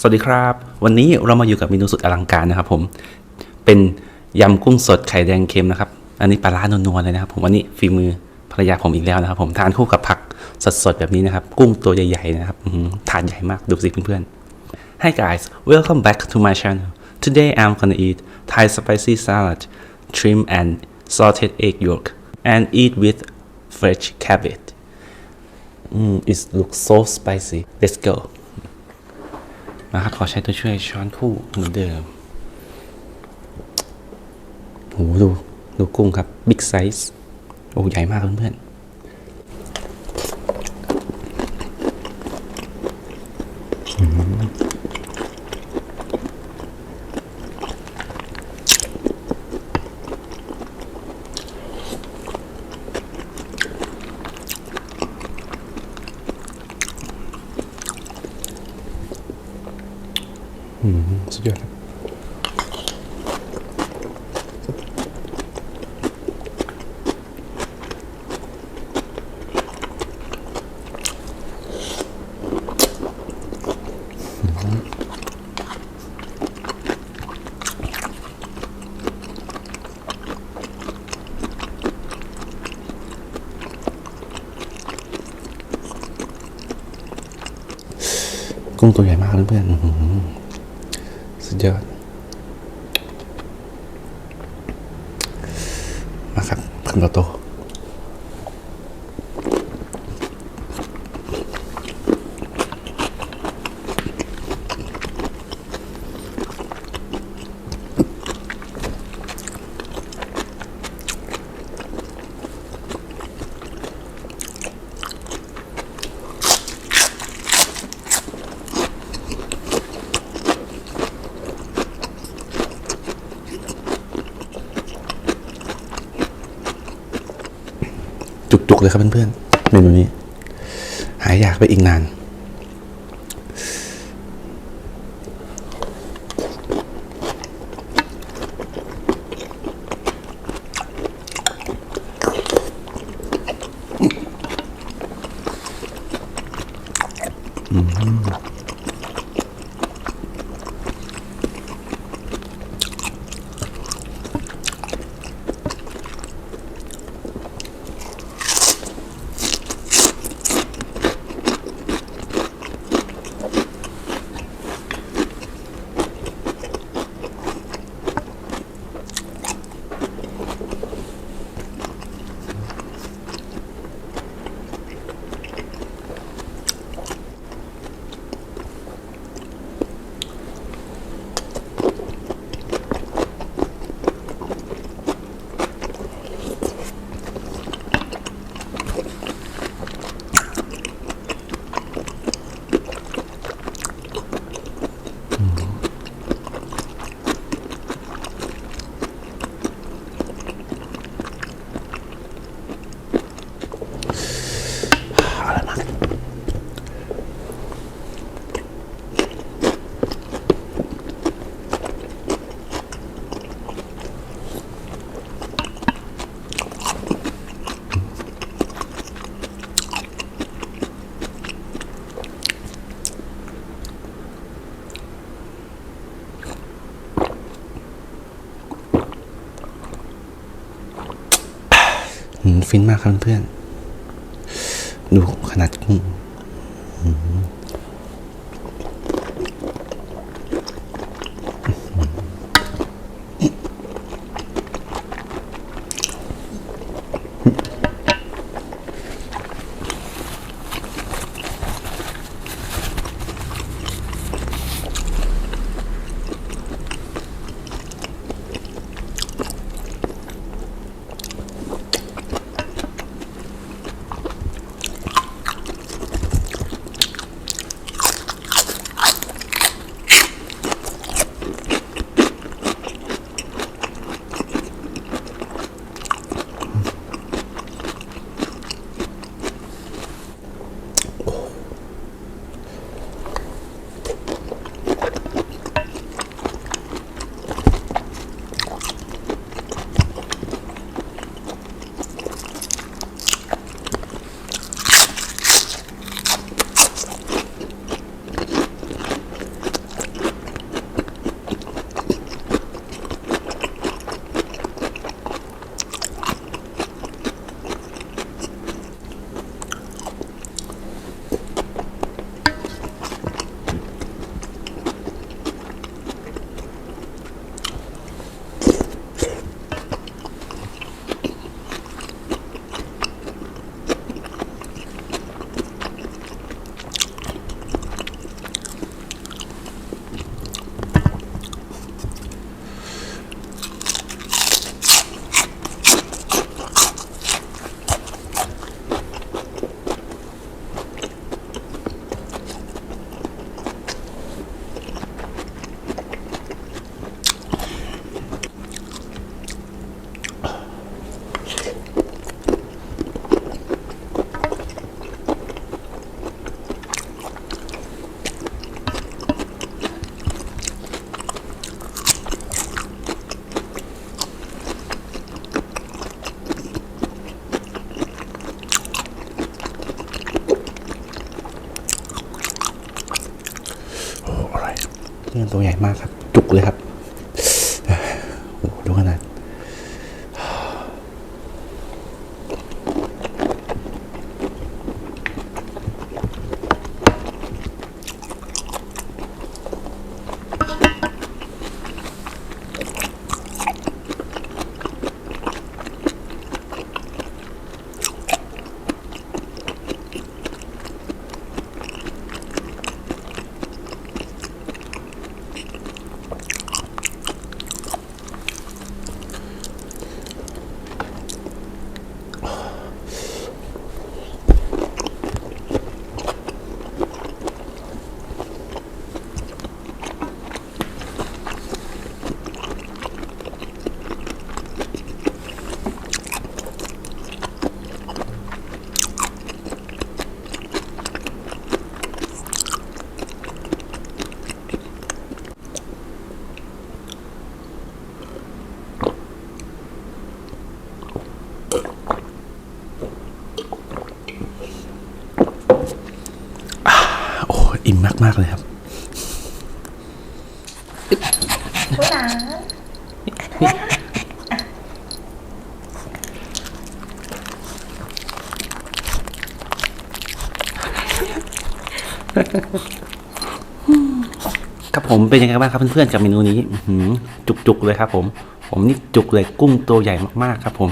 สวัสดีครับ วันนี้เรามาอยู่กับเมนูสุดอลังการนะครับ ผมเป็นยำกุ้งสดไข่แดงเค็มนะครับ อันนี้ปลาร้านัวๆเลยนะครับ ผมอันนี้ฝีมือภรรยาผมอีกแล้วนะครับ ผมทานคู่กับผักสดๆแบบนี้นะครับ กุ้งตัวใหญ่ๆนะครับทานใหญ่มากดูสิเพื่อนๆ Hi guys welcome back to my channel today I'm gonna eat Thai spicy salad shrimp and salted egg yolk and eat with fresh cabbage mm, it looks so spicy let's go มาครับขอใช้ตัวช่วยช้อนคู่เหมือนเดิมโหดู ดูกุ้งครับบิ๊กไซส์โอ้ใหญ่มากเพื่อนๆ สุดยอดครับกุ้งตัวใหญ่มากเพื่อนๆ อื้อหือสุดยอด มาครับคำโตๆ จุกๆเลยครับเพื่อนๆเมนูนี้ หายอยากไปอีกนาน อืม ฟินมากครับเพื่อน ดูขนาดกุ้ง อนตัวใหญ่มากครับ จุกเลยครับ มากเลยครับคุณหนาครับผมเป็นยังไงบ้างครับเพื่อนๆกับเมนูนี้หือจุกๆเลยครับ ผม ผมนี่จุกเลยกุ้งตัวใหญ่มากๆครับ ผม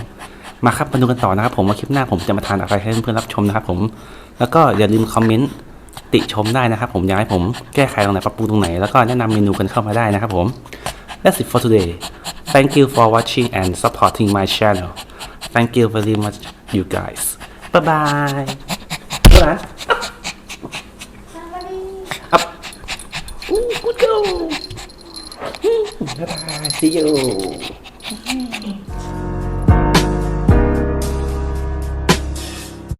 มาครับมาดูกันต่อนะครับผมว่าคลิปหน้าผมจะมาทานอะไรให้เพื่อนๆรับชมนะครับผม แล้วก็อย่าลืมคอมเมนต์ ติชมได้นะครับผมอยากให้ผมแก้ไขตรงไหนปรับปรุงตรงไหนแล้วก็แนะนำเมนูกันเข้ามาได้นะครับผม That's it for today Thank you for watching and supporting my channel Thank you very much you guys Bye bye ทุกท่าน up Ooh, good go Bye bye see you